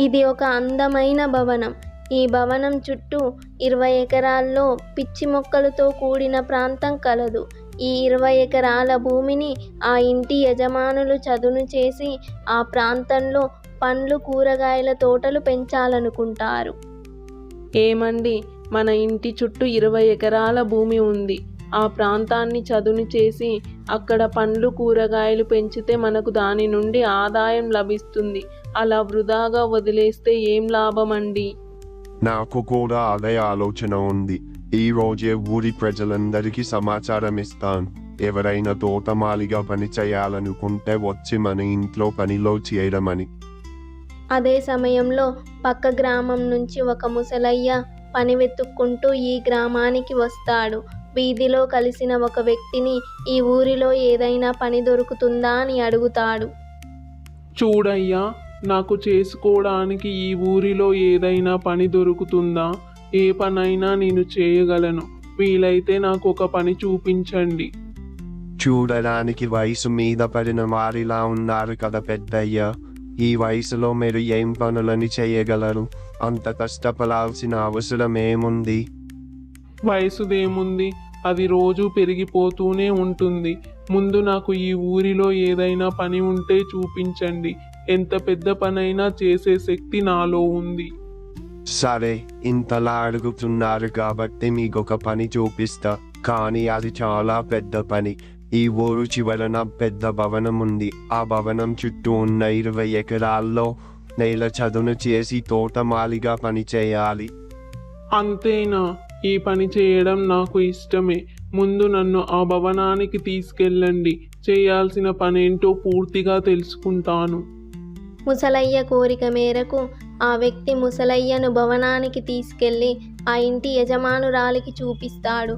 ఇది ఒక అందమైన భవనం. ఈ భవనం చుట్టూ ఇరవై ఎకరాల్లో పిచ్చి మొక్కలతో కూడిన ప్రాంతం కలదు. ఈ ఇరవై ఎకరాల భూమిని ఆ ఇంటి యజమానులు చదును చేసి ఆ ప్రాంతంలో పండ్లు కూరగాయల తోటలు పెంచాలనుకుంటారు. ఏమండి మన ఇంటి చుట్టూ ఇరవై ఎకరాల భూమి ఉంది. ఆ ప్రాంతాన్ని చదును చేసి అక్కడ పండ్లు కూరగాయలు పెంచితే మనకు దాని నుండి ఆదాయం లభిస్తుంది. అలా వృధాగా వదిలేస్తే ఏం లాభమండి? నాకు కూడా అదే ఆలోచన ఉంది. ఈ రోజే ఊరి ప్రజలందరికీ సమాచారం ఇస్తాను. ఎవరైనా తోటమాలిగా పని చేయాలనుకుంటే వచ్చి మన ఇంట్లో పనిలో చేయడమని అదే సమయంలో పక్క గ్రామం నుంచి ఒక ముసలయ్య పని వెతుక్కుంటూ ఈ గ్రామానికి వస్తాడు. వీధిలో కలిసిన ఒక వ్యక్తిని ఈ ఊరిలో ఏదైనా పని దొరుకుతుందా అని అడుగుతాడు. చూడయ్యా నాకు చేసుకోవడానికి ఈ ఊరిలో ఏదైనా పని దొరుకుతుందా? ఏ పనైనా నేను చేయగలను. వీలైతే నాకు ఒక పని చూపించండి. చూడడానికి వయసు మీద పడిన వారిలా ఉన్నారు కదా పెద్దయ్య. ఈ వయసులో మీరు ఏం పనులని చేయగలరు? అంత కష్టపడాల్సిన అవసరం ఏముంది వయసుదేముంది? అది రోజు పెరిగిపోతూనే ఉంటుంది. ముందు నాకు ఈ ఊరిలో ఏదైనా పని ఉంటే చూపించండి. ఎంత పెద్ద పనైనా చేసే శక్తి నాలో ఉంది. సరే ఇంతలా అడుగుతున్నారు కాబట్టి మీకు ఒక పని చూపిస్తా. కానీ అది చాలా పెద్ద పని. ఈ ఊరు చివరన పెద్ద భవనం ఉంది. ఆ భవనం చుట్టూ ఉన్న ఇరవై ఎకరాల్లో నేల చదును చేసి తోటమాలిగా పని చేయాలి. అంతేనా? ఈ పని చేయడం నాకు ఇష్టమే. ముందు నన్ను ఆ భవనానికి తీసుకెళ్ళండి. చేయాల్సిన పనేంటో పూర్తిగా తెలుసుకుంటాను. ముసలయ్య కోరిక మేరకు ఆ వ్యక్తి ముసలయ్యను భవనానికి తీసుకెళ్ళి ఆ ఇంటి యజమానురాలికి చూపిస్తాడు.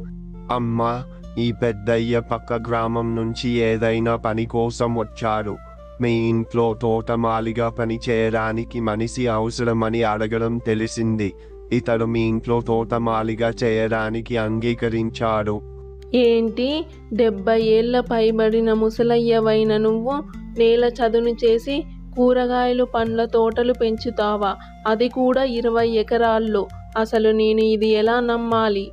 అమ్మా ఈ పెద్దయ్య పక్క గ్రామం నుంచి ఏదైనా పని కోసం వచ్చాడు. మీ ఇంట్లో తోటమాలిగా పని చేయడానికి మనిషి అవసరమని అడగడం తెలిసింది. ఇతడు మీ ఇంట్లో తోటమాలిగా చేయడానికి అంగీకరించాడు. ఏంటి? డెబ్బై ఏళ్ళ పైబడిన ముసలయ్యవైన నువ్వు నేల చదును చేసి కూరగాయలు పండ్ల తోటలు పెంచుతావా? అది కూడా ఇరవై ఎకరాల్లో. అసలు నేను ఇది ఎలా నమ్మాలి?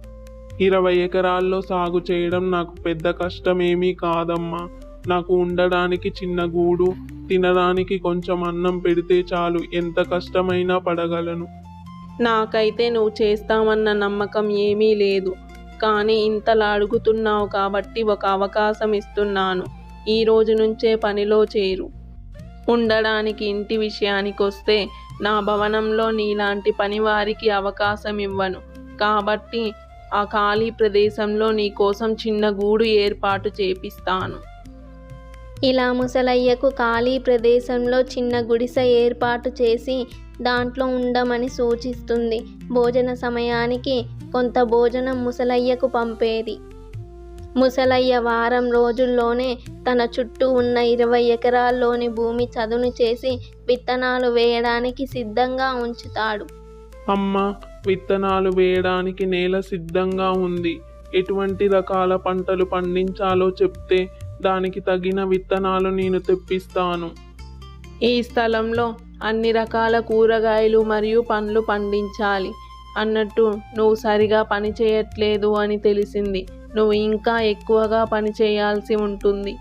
ఇరవై ఎకరాల్లో సాగు చేయడం నాకు పెద్ద కష్టమేమీ కాదమ్మా. నాకు ఉండడానికి చిన్న గూడు తినడానికి కొంచెం అన్నం పెడితే చాలు. ఎంత కష్టమైనా పడగలను. నాకైతే నువ్వు చేస్తామన్న నమ్మకం ఏమీ లేదు. కానీ ఇంతలా అడుగుతున్నావు కాబట్టి ఒక అవకాశం ఇస్తున్నాను. ఈ రోజు నుంచే పనిలో చేరు. ఉండడానికి ఇంటి విషయానికి వస్తే నా భవనంలో నీలాంటి పనివారికి అవకాశం ఇవ్వను. కాబట్టి ఆ ఖాళీ ప్రదేశంలో నీ కోసం చిన్న గూడు ఏర్పాటు చేపిస్తాను. ఇలా ముసలయ్యకు ఖాళీ ప్రదేశంలో చిన్న గుడిసె ఏర్పాటు చేసి దాంట్లో ఉండమని సూచిస్తుంది. భోజన సమయానికి కొంత భోజనం ముసలయ్యకు పంపేది. ముసలయ్య వారం రోజుల్లోనే తన చుట్టూ ఉన్న ఇరవై ఎకరాల్లోని భూమి చదును చేసి విత్తనాలు వేయడానికి సిద్ధంగా ఉంచుతాడు. అమ్మ విత్తనాలు వేయడానికి నేల సిద్ధంగా ఉంది. ఎటువంటి రకాల పంటలు పండించాలో చెప్తే దానికి తగిన విత్తనాలు నేను తెప్పిస్తాను. ఈ స్థలంలో అన్ని రకాల కూరగాయలు మరియు పండ్లు పండించాలి అన్నట్టు నువ్వు సరిగా పని చేయట్లేదు అని తెలిసింది. నువ్వు ఇంకా ఎక్కువగా పని చేయాల్సి ఉంటుంది.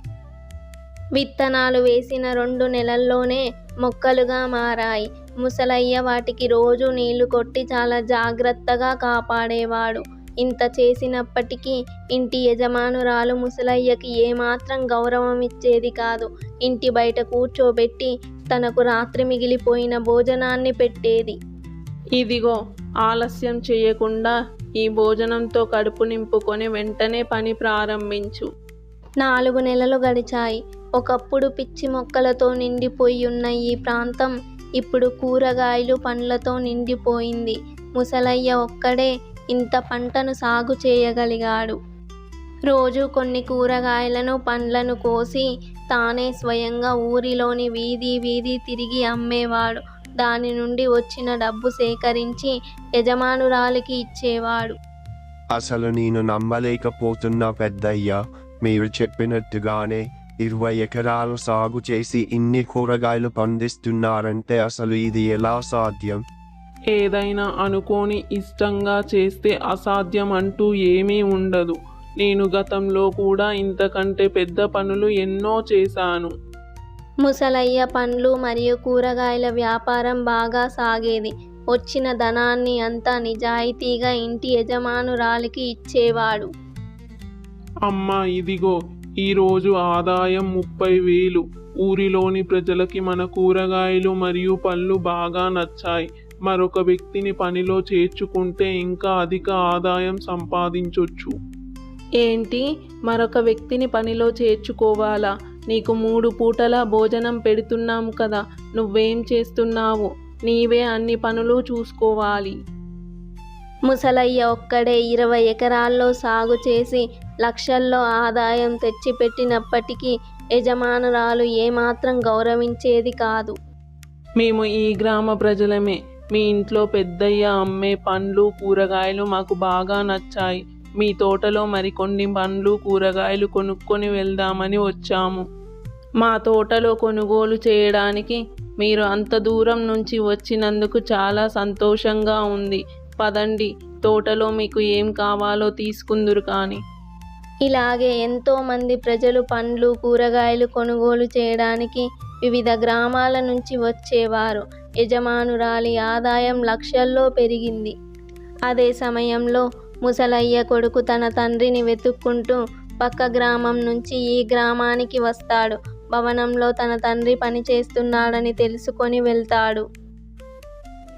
విత్తనాలు వేసిన రెండు నెలల్లోనే మొక్కలుగా మారాయి. ముసలయ్య వాటికి రోజు నీళ్ళు కొట్టి చాలా జాగ్రత్తగా కాపాడేవాడు. ఇంత చేసినప్పటికీ ఇంటి యజమానురాలు ముసలయ్యకి ఏమాత్రం గౌరవం ఇచ్చేది కాదు. ఇంటి బయట కూర్చోబెట్టి తనకు రాత్రి మిగిలిపోయిన భోజనాన్ని పెట్టేది. ఇదిగో ఆలస్యం చేయకుండా ఈ భోజనంతో కడుపు నింపుకొని వెంటనే పని ప్రారంభించు. నాలుగు నెలలు గడిచాయి. ఒకప్పుడు పిచ్చి మొక్కలతో నిండిపోయి ఉన్న ఈ ప్రాంతం ఇప్పుడు కూరగాయలు పండ్లతో నిండిపోయింది. ముసలయ్య ఒక్కడే ఇంత పంటను సాగు చేయగలిగాడు. రోజు కొన్ని కూరగాయలను పండ్లను కోసి తానే స్వయంగా ఊరిలోని వీధి వీధి తిరిగి అమ్మేవాడు. దాని నుండి వచ్చిన డబ్బు సేకరించి యజమానురాలికి ఇచ్చేవాడు. అసలు నేను నమ్మలేకపోతున్నా పెద్దయ్య మీరు చెప్పినట్టుగానే ఇరవై ఎకరాలు సాగు చేసి ఇన్ని కూరగాయలు పండిస్తున్నారంటే అసలు ఇది ఎలా సాధ్యం? ఏదైనా అనుకోని ఇష్టంగా చేస్తే అసాధ్యం అంటూ ఏమీ ఉండదు. నేను గతంలో కూడా ఇంతకంటే పెద్ద పనులు ఎన్నో చేశాను. ముసలయ్య పండ్లు మరియు కూరగాయల వ్యాపారం బాగా సాగేది. వచ్చిన ధనాన్ని అంతా నిజాయితీగా ఇంటి యజమానురాలికి ఇచ్చేవాడు. అమ్మా ఇదిగో ఈరోజు ఆదాయం ముప్పై వేలు. ఊరిలోని ప్రజలకి మన కూరగాయలు మరియు పళ్ళు బాగా నచ్చాయి. మరొక వ్యక్తిని పనిలో చేర్చుకుంటే ఇంకా అధిక ఆదాయం సంపాదించొచ్చు. ఏంటి? మరొక వ్యక్తిని పనిలో చేర్చుకోవాలా? నీకు మూడు పూటల భోజనం పెడుతున్నాము కదా నువ్వేం చేస్తున్నావు? నీవే అన్ని పనులు చూసుకోవాలి. ముసలయ్య ఒక్కడే ఇరవై ఎకరాల్లో సాగు చేసి లక్షల్లో ఆదాయం తెచ్చిపెట్టినప్పటికీ యజమానురాలు ఏమాత్రం గౌరవించేది కాదు. మేము ఈ గ్రామ ప్రజలమే. మీ ఇంట్లో పెద్దయ్య అమ్మే పండ్లు కూరగాయలు మాకు బాగా నచ్చాయి. మీ తోటలో మరికొన్ని పండ్లు కూరగాయలు కొనుక్కొని వెళ్దామని వచ్చాము. మా తోటలో కొనుగోలు చేయడానికి మీరు అంత దూరం నుంచి వచ్చినందుకు చాలా సంతోషంగా ఉంది. పదండి తోటలో మీకు ఏం కావాలో తీసుకుందురు కానీ. ఇలాగే ఎంతోమంది ప్రజలు పండ్లు కూరగాయలు కొనుగోలు చేయడానికి వివిధ గ్రామాల నుంచి వచ్చేవారు. యజమానురాలి ఆదాయం లక్షల్లో పెరిగింది. అదే సమయంలో ముసలయ్య కొడుకు తన తండ్రిని వెతుక్కుంటూ పక్క గ్రామం నుంచి ఈ గ్రామానికి వస్తాడు. భవనంలో తన తండ్రి పనిచేస్తున్నాడని తెలుసుకొని వెళ్తాడు.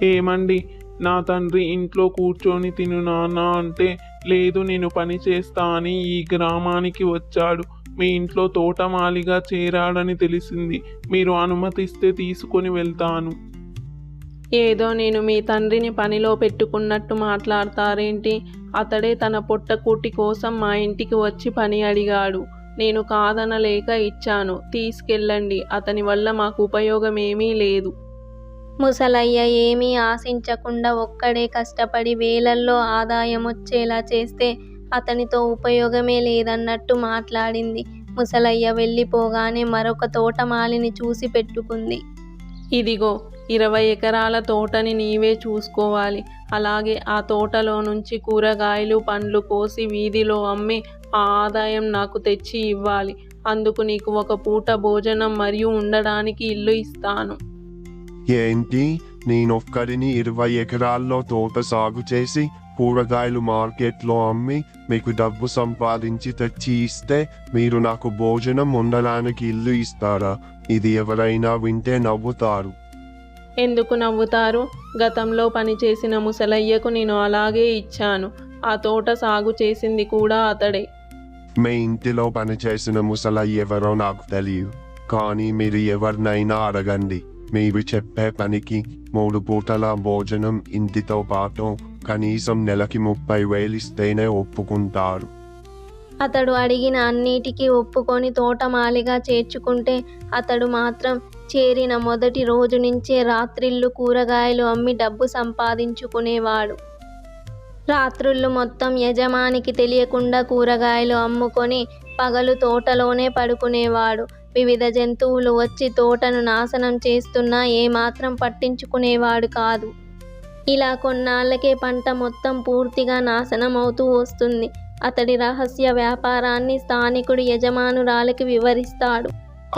ఏమండి నా తండ్రి ఇంట్లో కూర్చొని తిను నాన్న అంటే లేదు నేను పని చేస్తా అని ఈ గ్రామానికి వచ్చాడు. మీ ఇంట్లో తోటమాలిగా చేరాడని తెలిసింది. మీరు అనుమతిస్తే తీసుకొని వెళ్తాను. ఏదో నేను మీ తండ్రిని పనిలో పెట్టుకున్నట్టు మాట్లాడతారేంటి? అతడే తన పొట్టకూటి కోసం మా ఇంటికి వచ్చి పని అడిగాడు. నేను కాదనలేక ఇచ్చాను. తీసుకెళ్ళండి. అతని వల్ల మాకు ఉపయోగం ఏమీ లేదు. ముసలయ్య ఏమీ ఆశించకుండా ఒక్కడే కష్టపడి వేలల్లో ఆదాయం వచ్చేలా చేస్తే అతనితో ఉపయోగమే లేదన్నట్టు మాట్లాడింది. ముసలయ్య వెళ్ళిపోగానే మరొక తోటమాలిని చూసి పెట్టుకుంది. ఇదిగో ఇరవై ఎకరాల తోటని నీవే చూసుకోవాలి. అలాగే ఆ తోటలో నుంచి కూరగాయలు పండ్లు కోసి వీధిలో అమ్మి ఆ ఆదాయం నాకు తెచ్చి ఇవ్వాలి. అందుకు నీకు ఒక పూట భోజనం మరియు ఉండడానికి ఇల్లు ఇస్తాను. ఏంటి? నేనొక్కడిని ఇరవై ఎకరాల్లో తోట సాగు చేసి కూరగాయలు మార్కెట్లో అమ్మి మీకు డబ్బు సంపాదించి తెచ్చి ఇస్తే మీరు నాకు భోజనం ఉండడానికి ఇల్లు ఇస్తారా? ఇది ఎవరైనా వింటే నవ్వుతారు. ఎందుకు నవ్వుతారు? గతంలో పనిచేసిన ముసలయ్యకు నేను అలాగే ఇచ్చాను. ఆ తోట సాగు చేసింది కూడా అతడే. మీ ఇంటిలో పనిచేసిన ముసలయ్య ఎవరో నాకు తెలియదు. కానీ మీరు ఎవరినైనా అడగండి. మీరు చెప్పే పనికి మూడు పూటల భోజనం ఇంటితో పాటు కనీసం నెలకి ముప్పై వేలు ఇస్తేనే ఒప్పుకుంటారు. అతడు అడిగిన అన్నిటికీ ఒప్పుకొని తోటమాలిగా చేర్చుకుంటే అతడు మాత్రం చేరిన మొదటి రోజు నుంచే రాత్రిళ్ళు కూరగాయలు అమ్మి డబ్బు సంపాదించుకునేవాడు. రాత్రుళ్ళు మొత్తం యజమానికి తెలియకుండా కూరగాయలు అమ్ముకొని పగలు తోటలోనే పడుకునేవాడు. వివిధ జంతువులు వచ్చి తోటను నాశనం చేస్తున్నా ఏమాత్రం పట్టించుకునేవాడు కాదు. ఇలా కొన్నాళ్ళకే పంట మొత్తం పూర్తిగా నాశనం అవుతూ వస్తుంది. అతడి రహస్య వ్యాపారాన్ని స్థానికుడు యజమానురాలకి వివరిస్తాడు.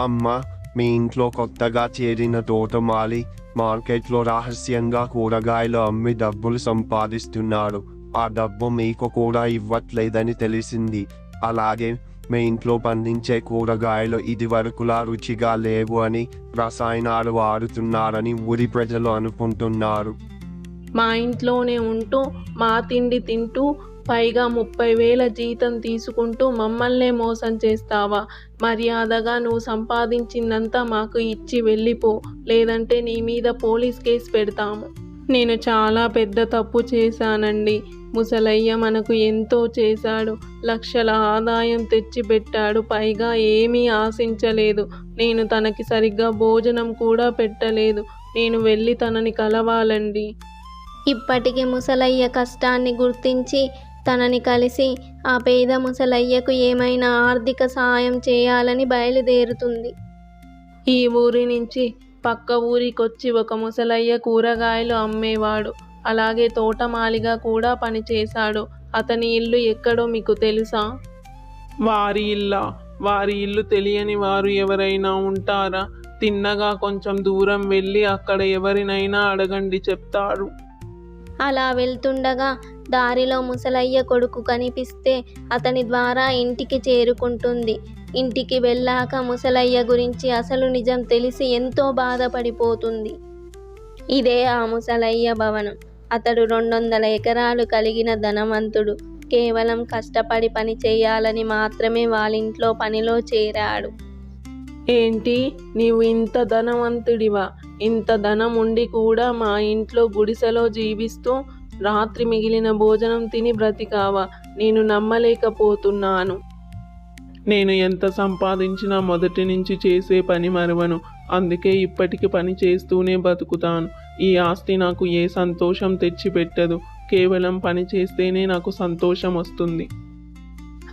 అమ్మా మీ ఇంట్లో కొత్తగా చేరిన తోటమాలి మార్కెట్లో రహస్యంగా కూరగాయలు అమ్మి డబ్బులు సంపాదిస్తున్నాడు. ఆ డబ్బు మీకు కూడా ఇవ్వట్లేదని తెలిసింది. అలాగే మీ ఇంట్లో పండించే కూరగాయలు ఇదివరకులా రుచిగా లేవు అని రసాయనాలు వాడుతున్నారని ఊరి ప్రజలు అనుకుంటున్నారు. మా ఇంట్లోనే ఉంటూ మా తిండి తింటూ పైగా ముప్పై వేల జీతం తీసుకుంటూ మమ్మల్నే మోసం చేస్తావా? మర్యాదగా నువ్వు సంపాదించిందంతా మాకు ఇచ్చి వెళ్ళిపో. లేదంటే నీ మీద పోలీస్ కేసు పెడతాము. నేను చాలా పెద్ద తప్పు చేశానండి. ముసలయ్య మనకు ఎంతో చేశాడు. లక్షల ఆదాయం తెచ్చిపెట్టాడు. పైగా ఏమీ ఆశించలేదు. నేను తనకి సరిగ్గా భోజనం కూడా పెట్టలేదు. నేను వెళ్ళి తనని కలవాలండి. ఇప్పటికి ముసలయ్య కష్టాన్ని గుర్తించి తనని కలిసి ఆ పేద ముసలయ్యకు ఏమైనా ఆర్థిక సహాయం చేయాలని బయలుదేరుతుంది. ఈ ఊరి నుంచి పక్క ఊరికొచ్చి ఒక ముసలయ్య కూరగాయలు అమ్మేవాడు. అలాగే తోటమాలిగా కూడా పనిచేశాడు. అతని ఇల్లు ఎక్కడో మీకు తెలుసా? వారి ఇల్లా? వారి ఇల్లు తెలియని వారు ఎవరైనా ఉంటారా? తిన్నగా కొంచెం దూరం వెళ్ళి అక్కడ ఎవరినైనా అడగండి చెప్తారు అలా వెళ్తుండగా దారిలో ముసలయ్య కొడుకు కనిపిస్తే అతని ద్వారా ఇంటికి చేరుకుంటుంది. ఇంటికి వెళ్ళాక ముసలయ్య గురించి అసలు నిజం తెలిసి ఎంతో బాధపడిపోతుంది. ఇదే ఆ ముసలయ్య భవనం. అతడు రెండు వందల ఎకరాలు కలిగిన ధనవంతుడు. కేవలం కష్టపడి పని చేయాలని మాత్రమే వాళ్ళింట్లో పనిలో చేరాడు. ఏంటి? నీవు ఇంత ధనవంతుడివా? ఇంత ధనం ఉండి కూడా మా ఇంట్లో గుడిసెలో జీవిస్తూ రాత్రి మిగిలిన భోజనం తిని బ్రతికావా? నేను నమ్మలేకపోతున్నాను. నేను ఎంత సంపాదించినా మొదటి నుంచి చేసే పని మరవను. అందుకే ఇప్పటికి పని చేస్తూనే బతుకుతాను. ఈ ఆస్తి నాకు ఏ సంతోషం తెచ్చిపెట్టదు. కేవలం పని చేస్తేనే నాకు సంతోషం వస్తుంది.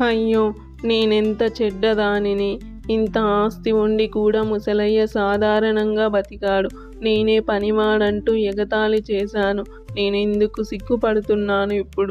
అయ్యో నేనెంత చెడ్డదానిని? ఇంత ఆస్తి ఉండి కూడా ముసలయ్య సాధారణంగా బతికాడు. నేనే పనివాడంటూ ఎగతాళి చేశాను. నేను ఎందుకు సిగ్గుపడుతున్నాను ఇప్పుడు?